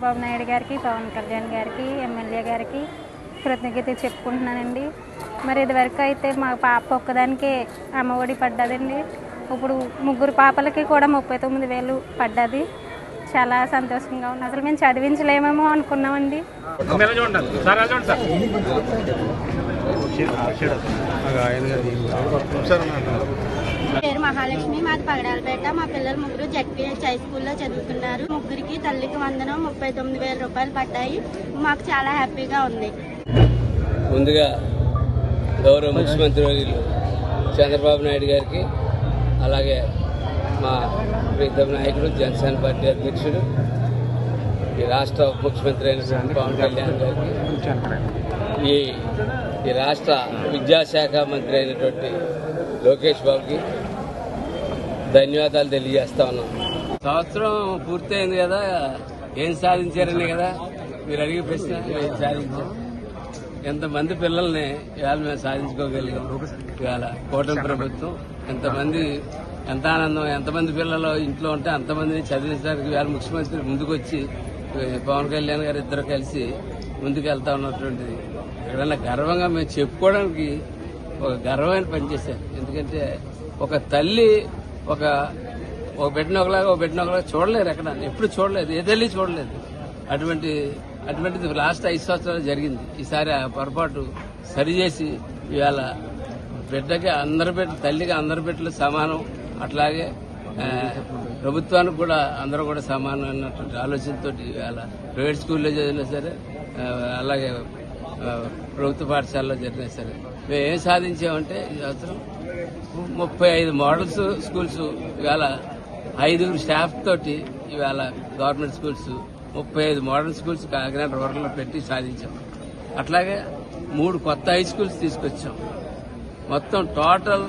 చంద్రబాబు నాయుడు గారికి పవన్ కళ్యాణ్ గారికి ఎమ్మెల్యే గారికి కృతజ్ఞత చెప్పుకుంటున్నానండి మరి ఇదివరకు అయితే మా పాప ఒక్కదానికే అమ్మఒడి పడ్డదండి ఇప్పుడు ముగ్గురు పాపలకి కూడా ముప్పై తొమ్మిది వేలు పడ్డది చాలా సంతోషంగా ఉంది అసలు మేము చదివించలేమేమో అనుకున్నామండి సార్ పేరు మహాలక్ష్మి మాది పగడాలపేట. మా పిల్లలు ముగ్గురు జడ్పీహెచ్ హై స్కూల్లో చదువుతున్నారు. ముగ్గురికి తల్లికి వందనం ముప్పై తొమ్మిది వేల రూపాయలు పడ్డాయి. మాకు చాలా హ్యాపీగా ఉంది. ముందుగా గౌరవ ముఖ్యమంత్రి చంద్రబాబు నాయుడు గారికి అలాగే మా ప్రీతం నాయకుడు జనసేన పార్టీ అధ్యక్షుడు ఈ రాష్ట్ర ఉప ముఖ్యమంత్రి అయిన పవన్ కళ్యాణ్ గారికి ఈ ఈ రాష్ట్ర విద్యాశాఖ మంత్రి అయినటువంటి లోకేష్ బాబుకి ధన్యవాదాలు తెలియజేస్తా ఉన్నాం. సంవత్సరం పూర్తయింది కదా ఏం సాధించారని కదా? మీరు అడిగే ప్రశ్న ఏం ఎంతమంది పిల్లల్ని ఇవాళ మేము సాధించుకోగలిగాం? ఇవాళ కూటమి ప్రభుత్వం ఎంతమంది ఎంత ఆనందం ఎంతమంది పిల్లలు ఇంట్లో ఉంటే అంతమందిని చదివించడానికి ఇవాళ ముఖ్యమంత్రి ముందుకొచ్చి పవన్ కళ్యాణ్ గారు ఇద్దరు కలిసి ముందుకెళ్తా ఉన్నటువంటిది. ఎక్కడన్నా గర్వంగా మేము చెప్పుకోవడానికి ఒక గర్వమైన పని ఎందుకంటే ఒక తల్లి ఒక ఒక బిడ్డను ఒకలాగా ఒక బిడ్డను ఒకలాగా చూడలేరు ఎక్కడ. ఎప్పుడు చూడలేదు ఏదెళ్ళి చూడలేదు. అటువంటి అటువంటిది లాస్ట్ ఐదు సంవత్సరాలు జరిగింది. ఈసారి ఆ పొరపాటు సరిచేసి ఇవాళ బిడ్డకి అందరి బిడ్డ తల్లికి అందరి బిడ్డలు సమానం. అట్లాగే ప్రభుత్వానికి కూడా అందరూ కూడా సమానం అన్నటువంటి ఆలోచనతో ఇవాళ ప్రైవేట్ స్కూల్లో చదివినా సరే అలాగే ప్రభుత్వ పాఠశాలలో జరిగినా సరే మేము ఏం సాధించామంటే ఈ సంవత్సరం ముప్పై ఐదు మోడల్స్ స్కూల్స్ ఇవాళ ఐదుగురు స్టాఫ్ తోటి ఇవాళ గవర్నమెంట్ స్కూల్స్ ముప్పై ఐదు మోడల్ స్కూల్స్ కాకినాడ రూరల్లో పెట్టి సాధించాం. అట్లాగే మూడు కొత్త హై స్కూల్స్ తీసుకొచ్చాం. మొత్తం టోటల్